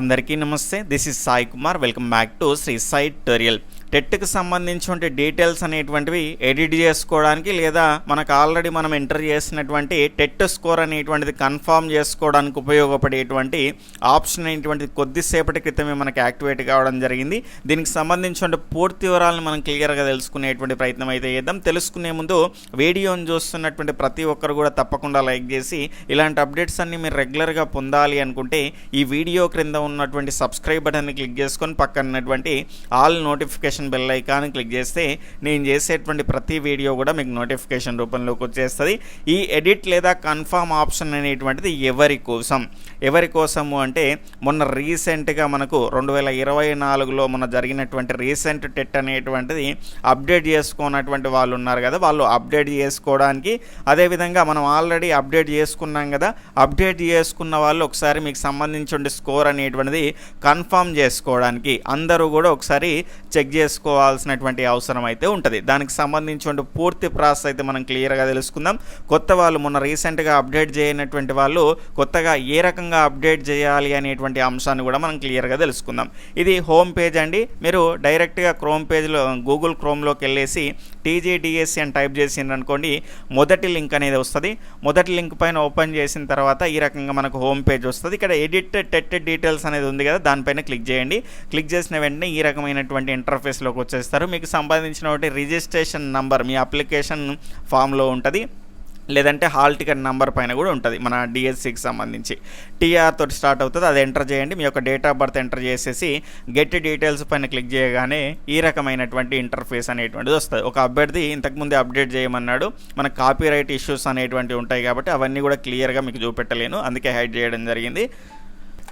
అందరికీ నమస్తే. This is Sai Kumar welcome back to Shri Sai tutorial టెట్కి సంబంధించిన details అనేటువంటివి ఎడిట్ చేసుకోవడానికి లేదా మనకు ఆల్రెడీ మనం ఎంటర్ చేసినటువంటి టెట్ స్కోర్ అనేటువంటిది కన్ఫర్మ్ చేసుకోవడానికి ఉపయోగపడేటువంటి ఆప్షన్ అనేటువంటిది కొద్దిసేపటి క్రితమే మనకి యాక్టివేట్ కావడం జరిగింది. దీనికి సంబంధించిన పూర్తి వివరాలను మనం క్లియర్గా తెలుసుకునేటువంటి ప్రయత్నం అయితే చేద్దాం. తెలుసుకునే ముందు వీడియోని చూస్తున్నటువంటి ప్రతి ఒక్కరు కూడా తప్పకుండా లైక్ చేసి ఇలాంటి అప్డేట్స్ అన్ని మీరు రెగ్యులర్గా పొందాలి అనుకుంటే ఈ వీడియో క్రింద ఉన్నటువంటి సబ్స్క్రైబ్ బటన్ని క్లిక్ చేసుకొని పక్కన ఉన్నటువంటి all notification bell icon click చేస్తే నేను చేసేటువంటి ప్రతి వీడియో కూడా మీకు నోటిఫికేషన్ రూపంలోకి వచ్చేస్తుంది. ఈ ఎడిట్ లేదా కన్ఫర్మ్ ఆప్షన్ అనేటువంటిది ఎవరి కోసం? ఎవరి కోసము అంటే మొన్న రీసెంట్గా మనకు రెండు వేల ఇరవై నాలుగులో మొన్న జరిగినటువంటి రీసెంట్ టెట్ అనేటువంటిది అప్డేట్ చేసుకున్నటువంటి వాళ్ళు ఉన్నారు కదా వాళ్ళు అప్డేట్ చేసుకోవడానికి అదేవిధంగా మనం ఆల్రెడీ అప్డేట్ చేసుకున్నాం కదా అప్డేట్ చేసుకున్న వాళ్ళు ఒకసారి మీకు సంబంధించిన స్కోర్ అనేటువంటిది కన్ఫర్మ్ చేసుకోవడానికి అందరూ కూడా ఒకసారి చెక్ చేసుకోవాల్సినటువంటి అవసరం అయితే ఉంటుంది. దానికి సంబంధించిన పూర్తి ప్రాసెస్ అయితే మనం క్లియర్గా తెలుసుకుందాం. కొత్త వాళ్ళు మొన్న రీసెంట్గా అప్డేట్ చేయనటువంటి వాళ్ళు కొత్తగా ఏ రకంగా అప్డేట్ చేయాలి అనేటువంటి అంశాన్ని కూడా మనం క్లియర్గా తెలుసుకుందాం. ఇది హోమ్ పేజ్ అండి. మీరు డైరెక్ట్గా క్రోమ్ పేజ్లో గూగుల్ క్రోమ్లోకి వెళ్ళేసి టీజీడిఎస్సి అని టైప్ చేసిండ్రు అనుకోండి మొదటి లింక్ అనేది వస్తుంది. మొదటి లింక్ పైన ఓపెన్ చేసిన తర్వాత ఈ రకంగా మనకు హోమ్ పేజ్ వస్తుంది. ఇక్కడ ఎడిట్ టెట్ డీటెయిల్స్ అనేది ఉంది కదా దానిపైన క్లిక్ చేయండి. క్లిక్ చేసిన వెంటనే ఈ రకమైనటువంటి ఇంటర్ఫేస్ ఇంటర్ఫేస్లోకి వచ్చేస్తారు. మీకు సంబంధించినటువంటి రిజిస్ట్రేషన్ నంబర్ మీ అప్లికేషన్ ఫామ్లో ఉంటుంది. లేదంటే హాల్ టికెట్ నెంబర్ పైన కూడా ఉంటుంది. మన డిఎస్సికి సంబంధించి. టీఆర్ తోటి స్టార్ట్ అవుతుంది. అది ఎంటర్ చేయండి. మీ యొక్క డేట్ ఆఫ్ బర్త్ ఎంటర్ చేసేసి గెట్ డీటెయిల్స్ పైన క్లిక్ చేయగానే ఈ రకమైనటువంటి ఇంటర్ఫేస్ అనేటువంటిది వస్తుంది. ఒక అభ్యర్థి ఇంతకుముందు అప్డేట్ చేయమన్నాడు. మన కాపీ రైట్ ఇష్యూస్ అనేటువంటివి ఉంటాయి కాబట్టి అవన్నీ కూడా క్లియర్గా మీకు చూపెట్టలేను. అందుకే హైడ్ చేయడం జరిగింది.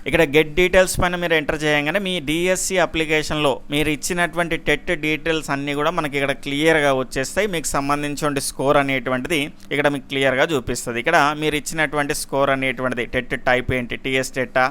ఇక్కడ గెట్ డీటెయిల్స్ పైన మీరు ఎంటర్ చేయగానే మీ డిఎస్సి అప్లికేషన్లో మీరు ఇచ్చినటువంటి టెట్ డీటెయిల్స్ అన్నీ కూడా మనకి ఇక్కడ క్లియర్గా వచ్చేస్తాయి. మీకు సంబంధించిన స్కోర్ అనేటువంటిది ఇక్కడ మీకు క్లియర్గా చూపిస్తుంది. ఇక్కడ మీరు ఇచ్చినటువంటి స్కోర్ అనేటువంటిది టెట్ టైప్ ఏంటి? టీఎస్ టెట్టా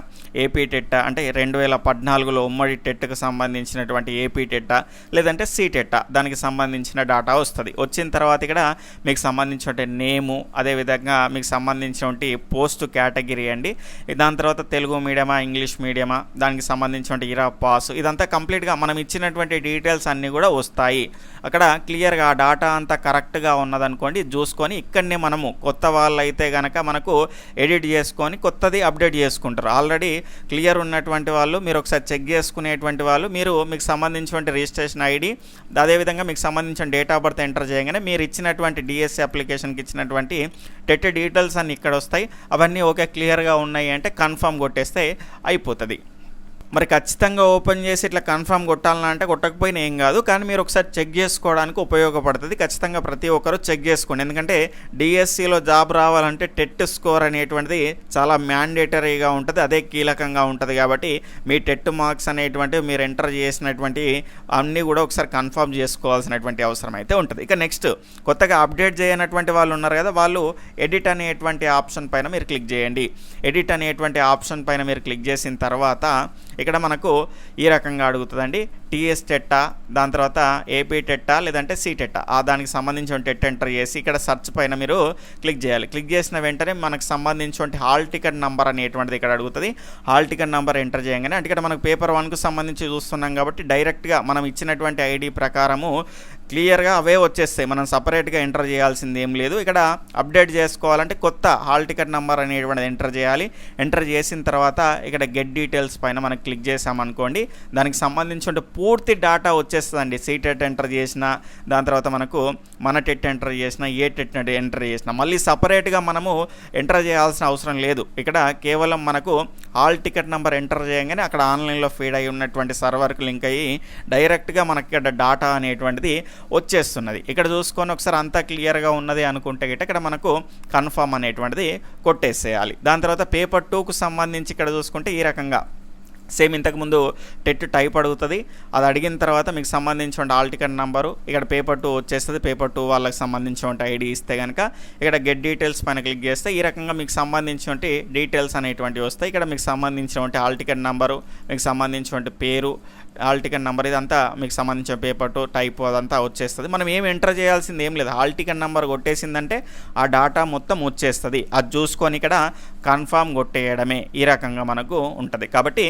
ఏపీ టెట్టా అంటే రెండు వేల పద్నాలుగులో ఉమ్మడి టెట్కు సంబంధించినటువంటి ఏపీ టెట్టా లేదంటే సి టెట్టా దానికి సంబంధించిన డాటా వస్తుంది. వచ్చిన తర్వాత ఇక్కడ మీకు సంబంధించిన నేము అదేవిధంగా మీకు సంబంధించినటువంటి పోస్ట్ కేటగిరీ అండి. దాని తర్వాత తెలుగు మీడియం మీడియమా ఇంగ్లీష్ మీడియమా దానికి సంబంధించిన ఇరా పాస్ ఇదంతా కంప్లీట్గా మనం ఇచ్చినటువంటి డీటెయిల్స్ అన్నీ కూడా వస్తాయి. అక్కడ క్లియర్గా ఆ డాటా అంతా కరెక్ట్గా ఉన్నదనుకోండి చూసుకొని ఇక్కడనే మనము కొత్త వాళ్ళు అయితే కనుక మనకు ఎడిట్ చేసుకొని కొత్తది అప్డేట్ చేసుకుంటారు. ఆల్రెడీ క్లియర్ ఉన్నటువంటి వాళ్ళు మీరు ఒకసారి చెక్ చేసుకునేటువంటి వాళ్ళు మీరు మీకు సంబంధించినటువంటి రిజిస్ట్రేషన్ ఐడి అదేవిధంగా మీకు సంబంధించిన డేట్ ఆఫ్ బర్త్ ఎంటర్ చేయగానే మీరు ఇచ్చినటువంటి డిఎస్సి అప్లికేషన్కి ఇచ్చినటువంటి టెట్ డీటెయిల్స్ అన్ని ఇక్కడ వస్తాయి. అవన్నీ ఓకే క్లియర్గా ఉన్నాయి అంటే కన్ఫర్మ్ కొట్టేస్తే అయిపోతుంది. మరి ఖచ్చితంగా ఓపెన్ చేసి ఇట్లా కన్ఫర్మ్ కొట్టాలన్నా అంటే కొట్టకపోయినా ఏం కాదు. కానీ మీరు ఒకసారి చెక్ చేసుకోవడానికి ఉపయోగపడుతుంది. ఖచ్చితంగా ప్రతి ఒక్కరు చెక్ చేసుకోండి. ఎందుకంటే డిఎస్సిలో జాబ్ రావాలంటే టెట్ స్కోర్ అనేటువంటిది చాలా మ్యాండేటరీగా ఉంటుంది. అదే కీలకంగా ఉంటుంది కాబట్టి మీ టెట్ మార్క్స్ అనేటువంటివి మీరు ఎంటర్ చేసినటువంటి అన్నీ కూడా ఒకసారి కన్ఫర్మ్ చేసుకోవాల్సినటువంటి అవసరం అయితే ఉంటుంది. ఇక నెక్స్ట్ కొత్తగా అప్డేట్ చేయనటువంటి వాళ్ళు ఉన్నారు కదా వాళ్ళు ఎడిట్ అనేటువంటి ఆప్షన్ పైన మీరు క్లిక్ చేయండి. ఎడిట్ అనేటువంటి ఆప్షన్ పైన మీరు క్లిక్ చేసిన తర్వాత ఇక్కడ మనకు ఈ రకంగా అడుగుతుందండి. టీఎస్ టెట్టా దాని తర్వాత ఏపీ టెట్టా లేదంటే సి టెట్టా ఆ దానికి సంబంధించిన టెట్ ఎంటర్ చేసి ఇక్కడ సర్చ్ పైన మీరు క్లిక్ చేయాలి. క్లిక్ చేసిన వెంటనే మనకు సంబంధించిన హాల్ టికెట్ నెంబర్ అనేటువంటిది ఇక్కడ అడుగుతుంది. హాల్ టికెట్ నెంబర్ ఎంటర్ చేయగానే అంటే ఇక్కడ మనకు పేపర్ వన్కు సంబంధించి చూస్తున్నాం కాబట్టి డైరెక్ట్గా మనం ఇచ్చినటువంటి ఐడి ప్రకారము క్లియర్గా అవే వచ్చేస్తాయి. మనం సపరేట్గా ఎంటర్ చేయాల్సింది ఏం లేదు. ఇక్కడ అప్డేట్ చేసుకోవాలంటే కొత్త హాల్ టికెట్ నెంబర్ అనేటువంటిది ఎంటర్ చేయాలి. ఎంటర్ చేసిన తర్వాత ఇక్కడ గెట్ డీటెయిల్స్ పైన మనం క్లిక్ చేసామనుకోండి దానికి సంబంధించిన పూర్తి డేటా వచ్చేస్తుందండి. సీ టెట్ ఎంటర్ చేసిన దాని తర్వాత మనకు మన టెట్ ఎంటర్ చేసిన ఏ టెట్ ఎంటర్ చేసిన. మళ్ళీ సపరేట్గా మనము ఎంటర్ చేయాల్సిన అవసరం లేదు. ఇక్కడ కేవలం మనకు హాల్ టికెట్ నెంబర్ ఎంటర్ చేయగానే అక్కడ ఆన్లైన్లో ఫీడ్ అయి ఉన్నటువంటి సర్వర్కి లింక్ అయ్యి డైరెక్ట్గా మనకి ఇక్కడ డాటా అనేటువంటిది వచ్చేస్తున్నది. ఇక్కడ చూసుకొని ఒకసారి అంతా క్లియర్గా ఉన్నది అనుకుంటే గిట్ట ఇక్కడ మనకు కన్ఫర్మ్ అనేటువంటిది కొట్టేసేయాలి. దాని తర్వాత పేపర్ టూకు సంబంధించి ఇక్కడ చూసుకుంటే ఈ రకంగా. సేమ్ ఇంతకుముందు టెట్ టైప్ అడుగుతుంది. అది అడిగిన తర్వాత మీకు సంబంధించిన ఆల్ టికెట్ నెంబరు ఇక్కడ పేపర్ టూ వచ్చేస్తుంది. పేపర్ టూ వాళ్ళకి సంబంధించిన ఐడి ఇస్తే కనుక ఇక్కడ గెట్ డీటెయిల్స్ పైన క్లిక్ చేస్తే ఈ రకంగా మీకు సంబంధించిన డీటెయిల్స్ అనేటువంటివి వస్తాయి. ఇక్కడ మీకు సంబంధించినటువంటి ఆల్ టికెట్ నెంబరు మీకు సంబంధించినటువంటి పేరు హాల్ టికెట్ నెంబర్ ఇదంతా మీకు సంబంధించిన పేపర్ టు టైప్ అదంతా వచ్చేస్తుంది. మనం ఏం ఎంటర్ చేయాల్సింది ఏం లేదు. హాల్ టికెట్ నెంబర్ కొట్టేసిందంటే ఆ డాటా మొత్తం వచ్చేస్తుంది. అది చూసుకొని ఇక్కడ కన్ఫామ్ కొట్టేయడమే ఈ రకంగా మనకు ఉంటుంది. కాబట్టి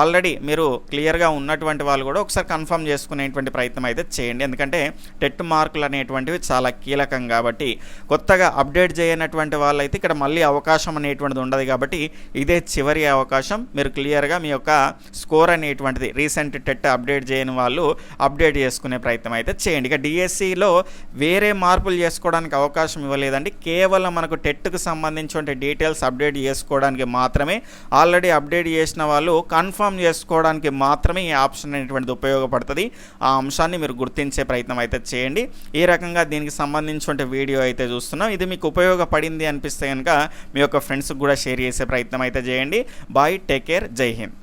ఆల్రెడీ మీరు క్లియర్గా ఉన్నటువంటి వాళ్ళు కూడా ఒకసారి కన్ఫామ్ చేసుకునేటువంటి ప్రయత్నం అయితే చేయండి. ఎందుకంటే టెట్ మార్కులు అనేటువంటివి చాలా కీలకం కాబట్టి కొత్తగా అప్డేట్ చేయనటువంటి వాళ్ళైతే ఇక్కడ మళ్ళీ అవకాశం అనేటువంటిది ఉండదు కాబట్టి ఇదే చివరి అవకాశం. మీరు క్లియర్గా మీ యొక్క స్కోర్ అనేటువంటిది రీసెంట్ టెట్ అప్డేట్ చేయని వాళ్ళు అప్డేట్ చేసుకునే ప్రయత్నం అయితే చేయండి. ఇక డిఎస్సిలో వేరే మార్పులు చేసుకోవడానికి అవకాశం ఇవ్వలేదండి. కేవలం మనకు టెట్కు సంబంధించిన డీటెయిల్స్ అప్డేట్ చేసుకోవడానికి మాత్రమే ఆల్రెడీ అప్డేట్ చేసిన వాళ్ళు కన్ఫర్మ్ చేసుకోవడానికి మాత్రమే ఈ ఆప్షన్ అనేటువంటిది ఉపయోగపడుతుంది. ఆ అంశాన్ని మీరు గుర్తించే ప్రయత్నం అయితే చేయండి. ఈ రకంగా దీనికి సంబంధించిన వీడియో అయితే చూస్తున్నాం. ఇది మీకు ఉపయోగపడింది అనిపిస్తే కనుక మీ యొక్క ఫ్రెండ్స్కి కూడా షేర్ చేసే ప్రయత్నం అయితే చేయండి. బాయ్ టేక్ కేర్ జై హింద్